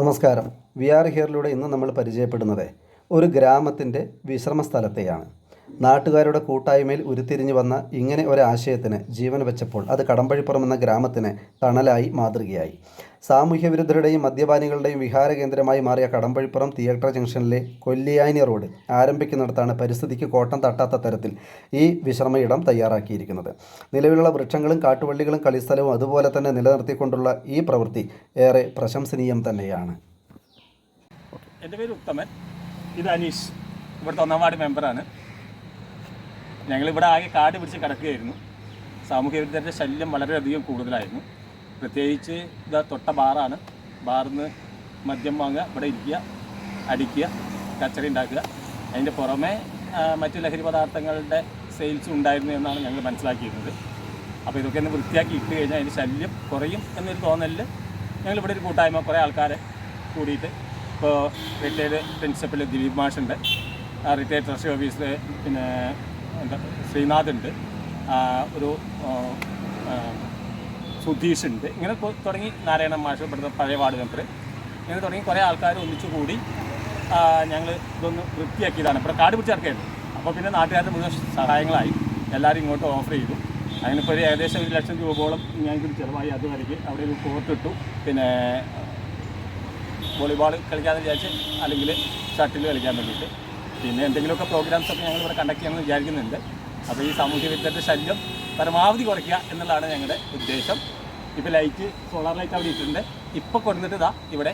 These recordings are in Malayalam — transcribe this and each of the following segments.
നമസ്കാരം. വി ആർ ഹിയറിലൂടെ ഇന്ന് നമ്മൾ പരിചയപ്പെടുന്നത് ഒരു ഗ്രാമത്തിന്റെ വിശ്രമ സ്ഥലത്തെയാണ് നാട്ടുകാരുടെ കൂട്ടായ്മയിൽ ഉരുത്തിരിഞ്ഞു വന്ന ഇങ്ങനെ ഒരു ആശയത്തിന് ജീവൻ വെച്ചപ്പോൾ അത് കടമ്പഴിപ്പുറം എന്ന ഗ്രാമത്തിന് തണലായി മാതൃകയായി. സാമൂഹ്യ വിരുദ്ധരുടെയും മദ്യപാനികളുടെയും വിഹാര കേന്ദ്രമായി മാറിയ കടമ്പഴിപ്പുറം തിയേറ്റർ ജംഗ്ഷനിലെ കൊല്ലിയാനി റോഡ് ആരംഭിക്കുന്നിടത്താണ് പരിസ്ഥിതിക്ക് കോട്ടം തട്ടാത്ത തരത്തിൽ ഈ വിശ്രമയിടം തയ്യാറാക്കിയിരിക്കുന്നത്. നിലവിലുള്ള വൃക്ഷങ്ങളും കാട്ടുവള്ളികളും കളിസ്ഥലവും അതുപോലെ തന്നെ നിലനിർത്തിക്കൊണ്ടുള്ള ഈ പ്രവൃത്തി ഏറെ പ്രശംസനീയം തന്നെയാണ്. എന്റെ പേര് ഉത്തമൻ. ഇത് അനീഷ്. ഇവിടുത്തെ ഒന്നാം വാർഡ് മെമ്പറാണ്. ഞങ്ങളിവിടെ ആകെ കാട് പിടിച്ച് കിടക്കുകയായിരുന്നു. സാമൂഹ്യ വിരുദ്ധരുടെ ശല്യം വളരെയധികം കൂടുതലായിരുന്നു. പ്രത്യേകിച്ച് ഇതാ തൊട്ട ബാറാണ്. ബാറിൽ നിന്ന് മദ്യം വാങ്ങുക ഇവിടെ ഇരിക്കുക അടിക്കുക കച്ചറി ഉണ്ടാക്കുക. അതിന്റെ പുറമെ മറ്റു ലഹരി പദാർത്ഥങ്ങളുടെ സെയിൽസ് ഉണ്ടായിരുന്നു എന്നാണ് ഞങ്ങൾ മനസ്സിലാക്കിയിരുന്നത്. അപ്പോൾ ഇതൊക്കെ ഒന്ന് വൃത്തിയാക്കി ഇട്ട് കഴിഞ്ഞാൽ അതിന്റെ ശല്യം കുറയും എന്നൊരു തോന്നലിൽ ഞങ്ങൾ ഇവിടെ ഒരു കൂട്ടായ്മ കുറേ ആൾക്കാരെ കൂടിയിട്ട്. ഇപ്പോൾ റിട്ടയർഡ് പ്രിൻസിപ്പൽ ദിലീപ് മാഷുണ്ട്. റിട്ടയർഡ് ട്രഷറി ഓഫീസർ പിന്നെ എന്താ ശ്രീനാഥുണ്ട്. ഒരു സുധീഷ് ഉണ്ട് ഇങ്ങനെ തുടങ്ങി നാരായണ മാഷ് ഇവിടുത്തെ പഴയ വാർഡ് മെമ്പർ ഇങ്ങനെ തുടങ്ങി കുറേ ആൾക്കാർ ഒന്നിച്ചു കൂടി ഞങ്ങൾ ഇതൊന്ന് വൃത്തിയാക്കിയതാണ്. ഇവിടെ കാട് പിടിച്ച് കിടക്കുകയായിരുന്നു അപ്പോൾ പിന്നെ നാട്ടുകാരുടെ മുഴുവൻ സഹായങ്ങളായി. എല്ലാവരും ഇങ്ങോട്ട് ഓഫർ ചെയ്തു. അതിനിപ്പോൾ ഒരു ഏകദേശം ഒരു ലക്ഷം രൂപയോളം ഞങ്ങൾക്ക് ചിലവായി. അതുവരയ്ക്ക് അവിടെ ഒരു കോർട്ട് ഇട്ടു. പിന്നെ വോളിബോൾ കളിക്കാമെന്ന് വിചാരിച്ച് അല്ലെങ്കിൽ ഷട്ടിൽ കളിക്കാൻ വേണ്ടിയിട്ട്. പിന്നെ എന്തെങ്കിലുമൊക്കെ പ്രോഗ്രാംസ് ഒക്കെ ഞങ്ങൾ ഇവിടെ കണ്ടക്ട് ചെയ്യാമെന്ന് വിചാരിക്കുന്നുണ്ട്. അപ്പോൾ ഈ സാമൂഹ്യ വിദ്യയുടെ ശല്യം പരമാവധി കുറയ്ക്കുക എന്നുള്ളതാണ് ഞങ്ങളുടെ ഉദ്ദേശം. ഇപ്പോൾ ലൈറ്റ് സോളാർ ലൈറ്റ് അവിടെ ഇട്ടിട്ടുണ്ട്. ഇപ്പോൾ കൊണ്ടുവന്നിട്ട് ഇതാ ഇവിടെ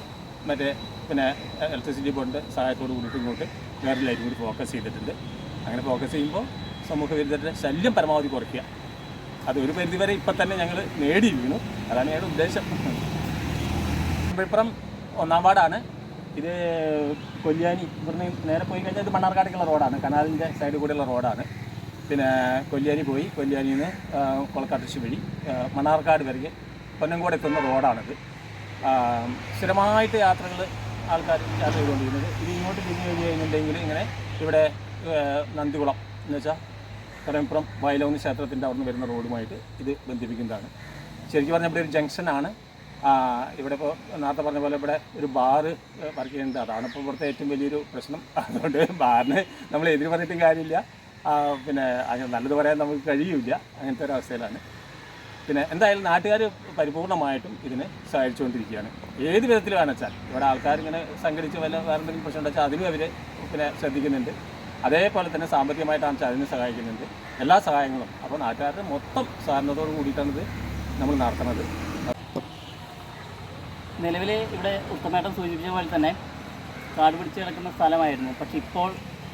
മറ്റേ പിന്നെ ഇലക്ട്രിസിറ്റി ബോർഡിന്റെ സഹായത്തോട് കൂടിയിട്ട് ഇങ്ങോട്ട് വേറെ ലൈറ്റ് കൂടി ഫോക്കസ് ചെയ്തിട്ടുണ്ട്. അങ്ങനെ ഫോക്കസ് ചെയ്യുമ്പോൾ സമൂഹ വിരുദ്ധരുടെ ശല്യം പരമാവധി കുറയ്ക്കുക. അത് ഒരു പരിധിവരെ ഇപ്പം തന്നെ ഞങ്ങൾ നേടിയിരിക്കുന്നു. അതാണ് ഞങ്ങളുടെ ഉദ്ദേശം. വിഴുപ്പുറം ഒന്നാം വാർഡാണ്. ഇത് കൊല്ലിയാനി ഇവിടുന്ന് നേരെ പോയി കഴിഞ്ഞാൽ ഇത് മണ്ണാർക്കാടേക്കുള്ള റോഡാണ്. കനാലിന്റെ സൈഡിൽ കൂടെയുള്ള റോഡാണ്. പിന്നെ കൊല്ലിയാനി പോയി. കൊല്ലിയാനിയിൽ നിന്ന് കൊളക്കാട്ടിച്ച് വഴി മണ്ണാർക്കാട് വരെ പൊന്നങ്കോട് എത്തുന്ന റോഡാണിത്. സ്ഥിരമായിട്ട് യാത്രകൾ ആൾക്കാർ യാത്ര ചെയ്തുകൊണ്ടിരിക്കുന്നത്. ഇത് ഇങ്ങോട്ട് തിരിഞ്ഞു കഴിഞ്ഞ് കഴിഞ്ഞിട്ടുണ്ടെങ്കിൽ ഇങ്ങനെ ഇവിടെ നന്ദികുളം എന്ന് വെച്ചാൽ കടമ്പുറം വയലോന്ന് ക്ഷേത്രത്തിന്റെ അവിടുന്ന് വരുന്ന റോഡുമായിട്ട് ഇത് ബന്ധിപ്പിക്കുന്നതാണ്. ശരിക്കും പറഞ്ഞാൽ ഇവിടെ ഒരു ജംഗ്ഷനാണ്. ഇവിടെ ഇപ്പോൾ നേരത്തെ പറഞ്ഞ പോലെ ഇവിടെ ഒരു ബാറ് വർക്ക് ചെയ്യുന്നുണ്ട്. അതാണ് ഇപ്പോൾ ഇവിടുത്തെ ഏറ്റവും വലിയൊരു പ്രശ്നം. അതുകൊണ്ട് ബാറിന് നമ്മൾ എതിര് പറഞ്ഞിട്ടും കാര്യമില്ല. പിന്നെ അങ്ങനെ നല്ലത് പറയാൻ നമുക്ക് കഴിയില്ല. അങ്ങനത്തെ ഒരു അവസ്ഥയിലാണ്. പിന്നെ എന്തായാലും നാട്ടുകാർ പരിപൂർണമായിട്ടും ഇതിനെ സഹായിച്ചുകൊണ്ടിരിക്കുകയാണ്. ഏത് വിധത്തിൽ വേണമെച്ചാൽ ഇവിടെ ആൾക്കാർ ഇങ്ങനെ സംഘടിച്ച് വല്ല വേറെ എന്തെങ്കിലും പ്രശ്നം ഉണ്ടെച്ചാൽ അതിനും അവർ പിന്നെ ശ്രദ്ധിക്കുന്നുണ്ട്. അതേപോലെ തന്നെ സാമ്പത്തികമായിട്ടാണ് അതിന് സഹായിക്കുന്നുണ്ട്. എല്ലാ സഹായങ്ങളും. അപ്പോൾ നാട്ടുകാരുടെ മൊത്തം സഹകരണത്തോട് കൂടിയിട്ടാണ് ഇത് നമ്മൾ നടത്തുന്നത്. നിലവിൽ ഇവിടെ ഉത്തമേട്ടൻ സൂചിപ്പിച്ച പോലെ തന്നെ കാട് പിടിച്ച് കിടക്കുന്ന സ്ഥലമായിരുന്നു. പക്ഷെ ഇപ്പോൾ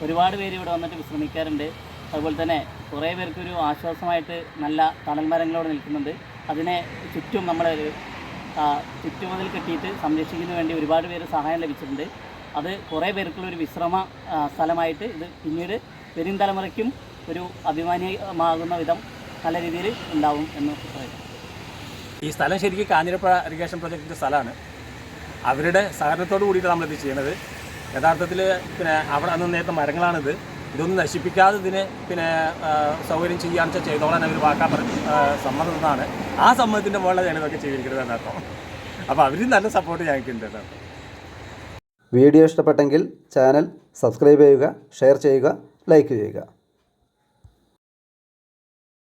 ഒരുപാട് പേര് ഇവിടെ വന്നിട്ട് വിശ്രമിക്കാറുണ്ട്. അതുപോലെ തന്നെ കുറേ പേർക്കൊരു ആശ്വാസമായിട്ട് നല്ല തണൽ മരങ്ങളോട് നിൽക്കുന്നുണ്ട്. അതിനെ ചുറ്റും നമ്മുടെ ഒരു ചുറ്റുമതിൽ കെട്ടിയിട്ട് സംരക്ഷിക്കുന്നതിന് വേണ്ടി ഒരുപാട് പേര് സഹായം ലഭിച്ചിട്ടുണ്ട്. അത് കുറേ പേർക്കുള്ളൊരു വിശ്രമ സ്ഥലമായിട്ട് ഇത് പിന്നീട് വരും തലമുറയ്ക്കും ഒരു അഭിമാനീയമാകുന്ന വിധം നല്ല രീതിയിൽ ഉണ്ടാവും എന്ന് പറയും ഈ സ്ഥലം ശരിക്കും കാഞ്ഞിരപ്പുഴ ഇറിഗേഷൻ പ്രൊജക്റ്റിന്റെ സ്ഥലമാണ്. അവരുടെ സഹകരണത്തോട് കൂടിയിട്ട് നമ്മളിത് ചെയ്യുന്നത് യഥാർത്ഥത്തിൽ പിന്നെ അവിടെ അന്ന് നേരത്തെ മരങ്ങളാണിത്. ഇതൊന്നും നശിപ്പിക്കാതെ ഇതിന് പിന്നെ സൗകര്യം ചെയ്യുകയാണെന്ന് വെച്ചാൽ ചെയ്തോളാൻ അവർ വാക്കാൻ പറഞ്ഞു സമ്മതം എന്നാണ് ആ സമ്മതത്തിന്റെ മുകളിലാണ് ഇതൊക്കെ ചെയ്തിരിക്കുന്നത് എന്നർത്ഥം അപ്പോൾ അവർ നല്ല സപ്പോർട്ട് ഞങ്ങൾക്കുണ്ട് എന്നർത്ഥം വീഡിയോ ഇഷ്ടപ്പെട്ടെങ്കിൽ ചാനൽ സബ്സ്ക്രൈബ് ചെയ്യുക ഷെയർ ചെയ്യുക ലൈക്ക് ചെയ്യുക.